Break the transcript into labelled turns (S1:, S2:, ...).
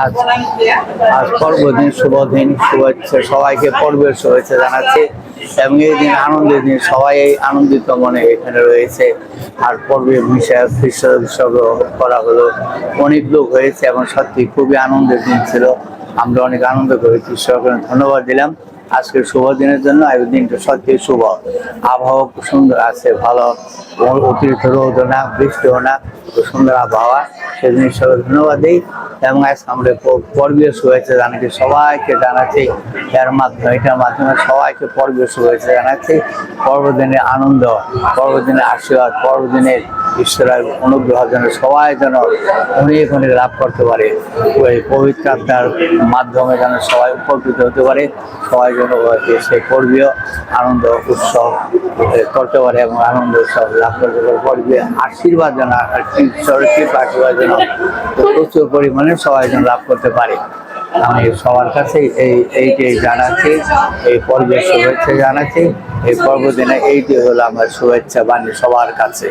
S1: আজ আজ পর্বদিন শুভ দিন শুভেচ্ছা, সবাইকে পর্বের শুভেচ্ছা জানাচ্ছি। এবং এই দিন আনন্দের দিন, সবাই আনন্দিত মনে এখানে রয়েছে। আর পর্বে বিষয় খ্রিস্ট উৎসব করা হলো। অনেক লোক হয়েছে এবং সত্যি খুবই আনন্দের দিন ছিল। আমরা অনেক আনন্দ করেছি। ঈশ্বরকে ধন্যবাদ দিলাম। আজকের শুভ দিনের জন্য এই দিনটা সত্যি শুভ। আবহাওয়া খুব সুন্দর আছে, ভালো। অতিরিক্ত রোদ না বৃষ্টিও না সুন্দর আবহাওয়া। সেদিন ঈশ্বরকে ধন্যবাদ দিই। এবং আজকে আমরা খুব পর্বীয় শুভেচ্ছা জানাচ্ছি, সবাইকে জানাচ্ছি, এর মাধ্যমে, এটার মাধ্যমে সবাইকে পর্বীয় হয়েছে জানাচ্ছি। পর্বদিনের আনন্দ পর্বদিনের আশীর্বাদ পর্বদিনের ঈশ্বরের অনুগ্রহ যেন সবাই যেন অনেক অনেক লাভ করতে পারে। ওই পবিত্র আত্মার মাধ্যমে যেন সবাই উপকৃত হতে পারে, সবাই যেন সেই পর্বীয় আনন্দ, উৎসব করতে পারে এবং আনন্দ, উৎসব লাভ করতে পারে। পর্বীয় আশীর্বাদ যেন, ঈশ্বরের আশীর্বাদ যেন প্রচুর পরিমাণে সবাই যেন লাভ করতে পারে। আমি সবার কাছে এই, এইটাই জানাচ্ছি, এই পর্বের শুভেচ্ছা জানাচ্ছি। এই পর্বদিনে এইটি হলো আমার শুভেচ্ছা বাণী সবার কাছে।